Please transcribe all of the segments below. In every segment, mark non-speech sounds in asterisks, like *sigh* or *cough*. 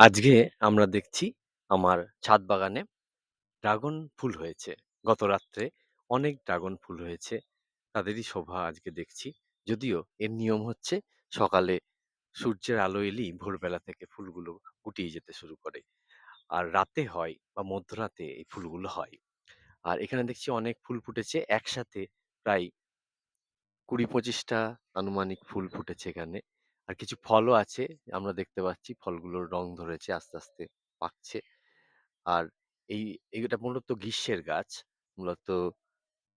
আজকে আমরা দেখছি আমার ছাদ বাগানে ড্রাগন ফুল হয়েছে। গত রাত্রে অনেক ড্রাগন ফুল হয়েছে। তাদেরই শোভা আজকে দেখছি। যদিও এর নিয়ম হচ্ছে সকালে সূর্যের আলো এলেই ভোরবেলা থেকে ফুলগুলো ফুটিয়ে যেতে শুরু করে। আর রাতে হয় বা মধ্যরাতে এই ফুলগুলো হয়। আর এখানে দেখছি অনেক ফুল ফুটেছে। একসাথে প্রায় কুড়ি পঁচিশটা আনুমানিক ফুল ফুটেছে এখানে। আর কিছু ফলও আছে, আমরা দেখতে পাচ্ছি। ফলগুলোর রং ধরেছে, আস্তে আস্তে পাকছে। আর এই এটা মূলত গ্রীষ্মের গাছ। মূলত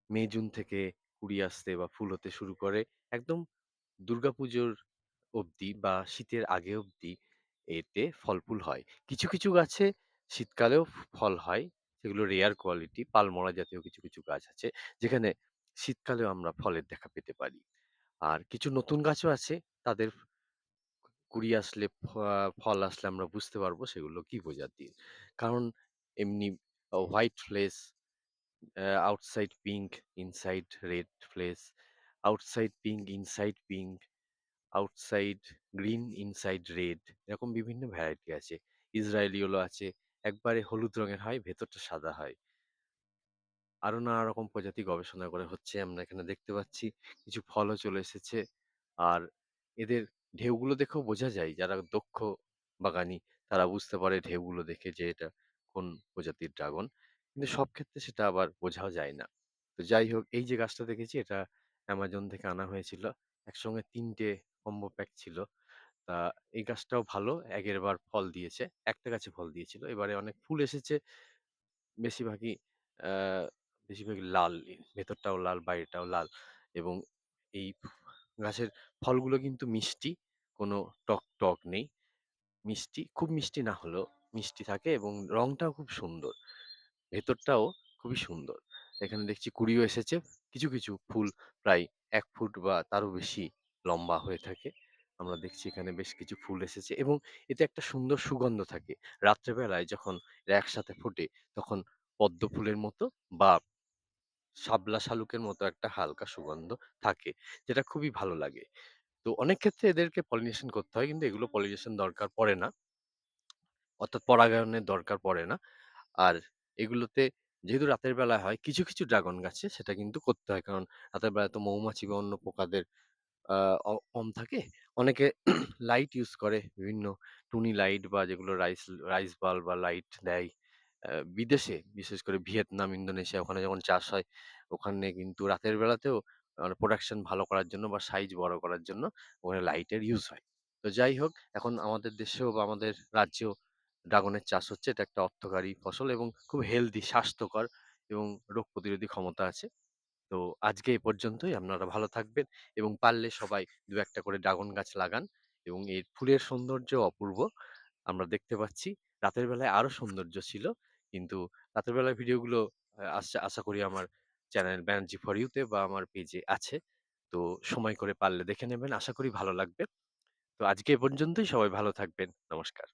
মে, জুন থেকে কুড়ি আসতে বা ফুল হতে শুরু করে একদম দুর্গাপুজোর অবধি বা শীতের আগে অবধি এতে ফল ফুল হয়। কিছু কিছু গাছে শীতকালেও ফল হয়। সেগুলো রেয়ার কোয়ালিটি পালমরা জাতীয় কিছু কিছু গাছ আছে। যেখানে শীতকালেও আমরা ফলের দেখা পেতে পারি। আর কিছু নতুন গাছও আছে, তাদের কুড়ি আসলে ফ- ফল আসলে আমরা বুঝতে পারব সেগুলো কি প্রজাতির। কারণ এমনি white flesh outside pink inside red flesh outside pink inside pink outside green inside red এরকম বিভিন্ন ভ্যারাইটি আছে। ইসরায়েলিওলো আছে, একবারে হলুদ রঙের হয়, ভেতরটা সাদা হয়। আরও নানা রকম প্রজাতি গবেষণা করে হচ্ছে, আমরা এখানে দেখতে পাচ্ছি। কিছু ফলও চলে এসেছে। আর এদের ঢেউগুলো দেখেও বোঝা যায় যারা দক্ষ বাগানি তারা বুঝতে পারে ঢেউগুলো দেখে যে এটা কোন প্রজাতির ড্রাগন। কিন্তু সব ক্ষেত্রে সেটা আবার বোঝাও যায় না। তো যাই হোক এই যে গাছটা দেখেছি এটা অ্যামাজন থেকে আনা হয়েছিল। একসঙ্গে তিনটে কম্বো প্যাক ছিল। তা এই গাছটাও ভালো আগের বার ফল দিয়েছে একটা গাছে ফল দিয়েছিল। এবারে অনেক ফুল এসেছে বেশিরভাগই আহ বেশিরভাগই লাল ভেতরটাও লাল বাইরেটাও লাল এবং এই গাছের ফলগুলো কিন্তু মিষ্টি, কোনো টক টক নেই। মিষ্টি, খুব মিষ্টি না হলেও মিষ্টি থাকে এবং রংটাও খুব সুন্দর। ভেতরটাও খুবই সুন্দর। এখানে দেখছি কুড়িও এসেছে। কিছু কিছু ফুল প্রায় এক ফুট বা তারও বেশি লম্বা হয়ে থাকে। আমরা দেখছি এখানে বেশ কিছু ফুল এসেছে এবং এতে একটা সুন্দর সুগন্ধ থাকে। রাত্রেবেলায় যখন একসাথে ফোটে, তখন পদ্ম ফুলের মতো বা শাপলা শালুকের মতো একটা হালকা সুগন্ধ থাকে, যেটা খুবই ভালো লাগে। তো অনেক ক্ষেত্রে এদেরকে পলিনেশন করতে হয়, কিন্তু এগুলো পলিনেশন দরকার পড়ে না। অর্থাৎ পরাগায়নের দরকার পড়ে না। আর এগুলোতে যেহেতু রাতের বেলায় হয়, কিছু কিছু ড্রাগন গাছে সেটা কিন্তু করতে হয়। কারণ রাতের বেলায় তো মৌমাছি বা অন্য পোকাদের কম থাকে, অনেকে *clears throat* লাইট ইউজ করে। বিভিন্ন টুনি লাইট বা যেগুলো রাইস রাইস বাল্ব বা লাইট দেয়। বিদেশে, বিশেষ করে ভিয়েতনাম, ইন্দোনেশিয়া, ওখানে যখন চাষ হয়, ওখানে কিন্তু রাতের বেলাতেও প্রোডাকশন ভালো করার জন্য বা সাইজ বড় করার জন্য ওখানে লাইটের ইউজ হয়। তো যাই হোক, এখন আমাদের দেশেও বা আমাদের রাজ্যেও ড্রাগনের চাষ হচ্ছে। এটা একটা অর্থকারী ফসল এবং খুব হেলদি স্বাস্থ্যকর এবং রোগ প্রতিরোধী ক্ষমতা আছে। তো আজকে এ পর্যন্তই। আপনারা ভালো থাকবেন এবং পারলে সবাই দু একটা করে ড্রাগন গাছ লাগান এবং এর ফুলের সৌন্দর্য অপূর্ব। আমরা দেখতে পাচ্ছি, রাতের বেলায় আরও সৌন্দর্য ছিল। কিন্তু রাতের বেলার ভিডিওগুলো গুলো আশা আশা করি আমার চ্যানেল ব্যানার্জি ফর ইউতে বা আমার পেজে আছে। তো সময় করে পারলে দেখে নেবেন। আশা করি ভালো লাগবে। তো আজকে এ পর্যন্তই। সবাই ভালো থাকবেন। নমস্কার।